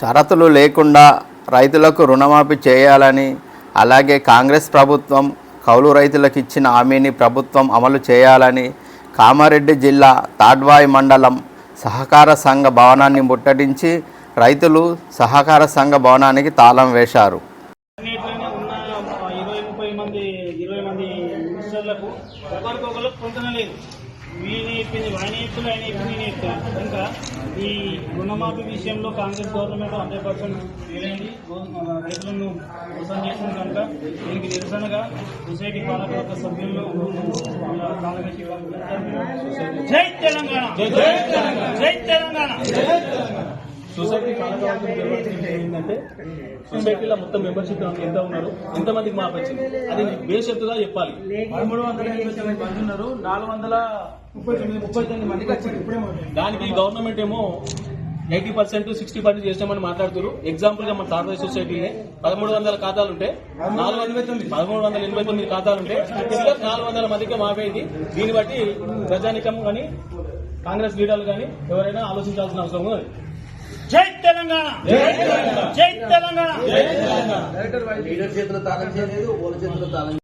షరతులు లేకుండా రైతులకు రుణమాఫీ చేయాలని అలాగే కాంగ్రెస్ ప్రభుత్వం కౌలు రైతులకు ఇచ్చిన హామీని ప్రభుత్వం అమలు చేయాలని కామారెడ్డి జిల్లా తాడ్వాయి మండలం సహకార సంఘ భవనాన్ని ముట్టడించి రైతులు సహకార సంఘ భవనానికి తాళం వేశారు. మంది మంది చెప్పింది ఆయన ఆయన చెప్పింది నేను చెప్తాను ఇంకా ఈ రుణమాఫీ విషయంలో కాంగ్రెస్ గవర్నమెంట్ హండ్రెడ్ పర్సెంట్ వీలైంది రైతులను మోసం చేసింది కనుక దీనికి నిరసనగా సొసైటీ పాలకవర్గ సభ్యులు వాళ్ళ కాంగ్రెస్ వాళ్ళందరూ జై తెలంగాణ! జై తెలంగాణ! జై తెలంగాణ! సొసైటీ ఏంటంటే సొసైటీలో మొత్తం మెంబర్షిప్ ఎంత ఉన్నారు ఎంతమందికి మాపు వచ్చింది? అది బేషరతుగా చెప్పాలి. పదమూడు వందల ఉన్నారు. నాలుగు వందల దానికి గవర్నమెంట్ ఏమో ఎయిటీ పర్సెంట్ సిక్స్టీ పర్సెంట్ చేసామని మాట్లాడుతారు ఎగ్జాంపుల్గా మన తార్వాయి సొసైటీని పదమూడు వందల ఖాతాలు ఉంటే నాలుగు వందల పదమూడు వందల ఎనభై తొమ్మిది ఖాతాలు ఉంటే నాలుగు వందల మందికి మాపేది దీన్ని బట్టి ప్రజానికం కానీ కాంగ్రెస్ లీడర్లు కానీ ఎవరైనా ఆలోచించాల్సిన అవసరం ఉంది జై తెలంగాణ! జై తెలంగాణ! లీడర్ చేతుల తాళం చేయలేదు ఓల చేతుల తాళం